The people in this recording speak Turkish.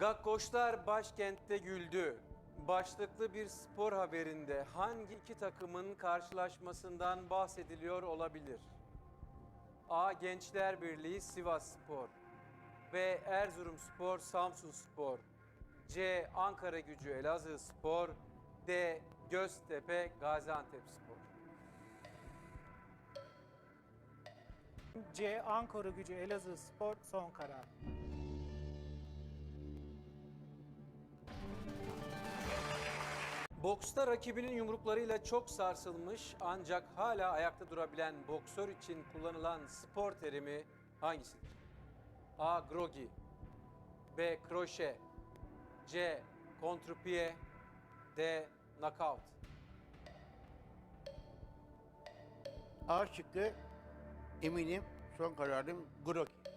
Gakkoşlar başkentte güldü. Başlıklı bir spor haberinde hangi iki takımın karşılaşmasından bahsediliyor olabilir? A. Gençler Birliği Sivas Spor B. Erzurum Spor Samsun Spor C. Ankara Gücü Elazığ Spor D. Göztepe Gaziantep Spor C. Ankara gücü Elazığ Spor son karar. Boksta rakibinin yumruklarıyla çok sarsılmış ancak hala ayakta durabilen boksör için kullanılan spor terimi hangisidir? A. Grogi B. Kroşe C. Kontrpiye D. Knockout A şıkkı eminim son kararım Groki.